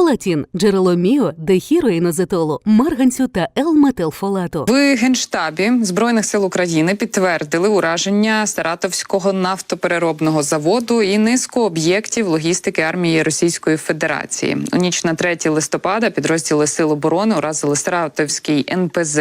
Фолатін, джерело міо, дехіроїнозетолу, марганцю та Л-метилфолату. В генштабі збройних сил України підтвердили ураження Саратовського нафтопереробного заводу і низку об'єктів логістики армії Російської Федерації. У ніч на 3 листопада підрозділи сил оборони уразили Саратовський НПЗ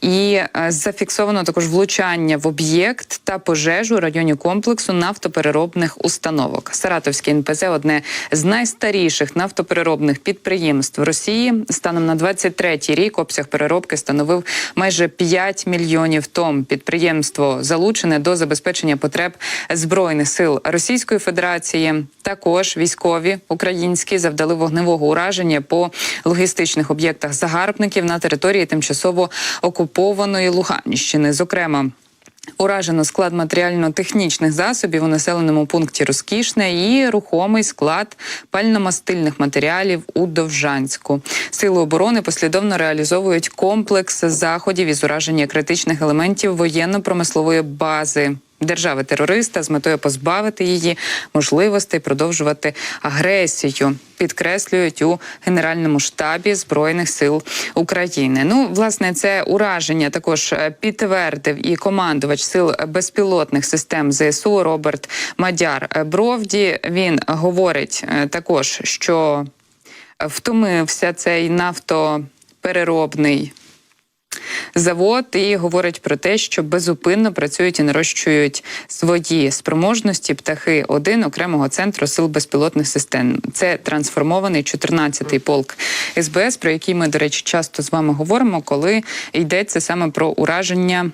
і е, зафіксовано також влучання в об'єкт та пожежу у районі комплексу нафтопереробних установок. Саратовський НПЗ одне з найстаріших нафтопереробних підприємств Росії. Станом на 23-й рік обсяг переробки становив майже 5 мільйонів тонн. Підприємство залучене до забезпечення потреб збройних сил Російської Федерації. Також військові українські завдали вогневого ураження по логістичних об'єктах загарбників на території тимчасово окупованої Луганщини. Зокрема. Уражено склад матеріально-технічних засобів у населеному пункті Розкішне і рухомий склад пальномастильних матеріалів у Довжанську. Сили оборони послідовно реалізовують комплекс заходів із ураження критичних елементів воєнно-промислової бази. Держави-терориста з метою позбавити її можливостей продовжувати агресію, підкреслюють у Генеральному штабі Збройних сил України. Ну, власне, це ураження також е, підтвердив і командувач сил безпілотних систем ЗСУ Роберт Мадяр Бровді. Він говорить е, також, що втомився цей нафтопереробний завод і говорить про те, що безупинно працюють і нарощують свої спроможності птахи один окремого центру сил безпілотних систем. Це трансформований 14-й полк СБС, про який ми, до речі, часто з вами говоримо, коли йдеться саме про ураження.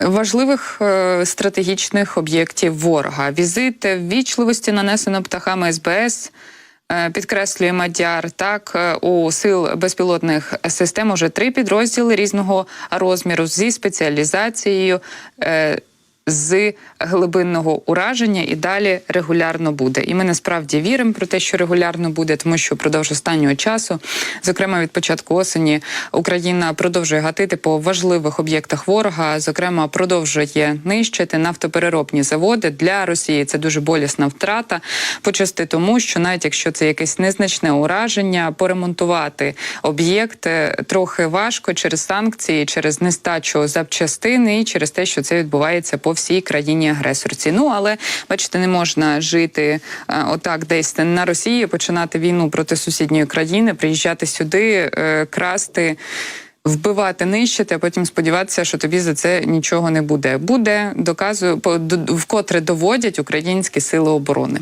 Важливих е, стратегічних об'єктів ворога. Візит ввічливості нанесено птахами СБС. Е, Підкреслює Мадяр, так е, у сил безпілотних систем уже три підрозділи різного розміру зі спеціалізацією. Е, з глибинного ураження і далі регулярно буде. І ми насправді віримо про те, що регулярно буде, тому що впродовж останнього часу, зокрема від початку осені, Україна продовжує гатити по важливих об'єктах ворога. Зокрема, продовжує нищити нафтопереробні заводи для Росії. Це дуже болісна втрата. Почасти тому, що навіть якщо це якесь незначне ураження, поремонтувати об'єкт е, трохи важко через санкції, через нестачу запчастини і через те, що це відбувається по всій країні агресорці. Ну але бачите, не можна жити е, отак, десь на Росії, починати війну проти сусідньої країни, приїжджати сюди, е, красти. Вбивати, нищити, а потім сподіватися, що тобі за це нічого не буде. Буде доказую, вкотре доводять українські сили оборони.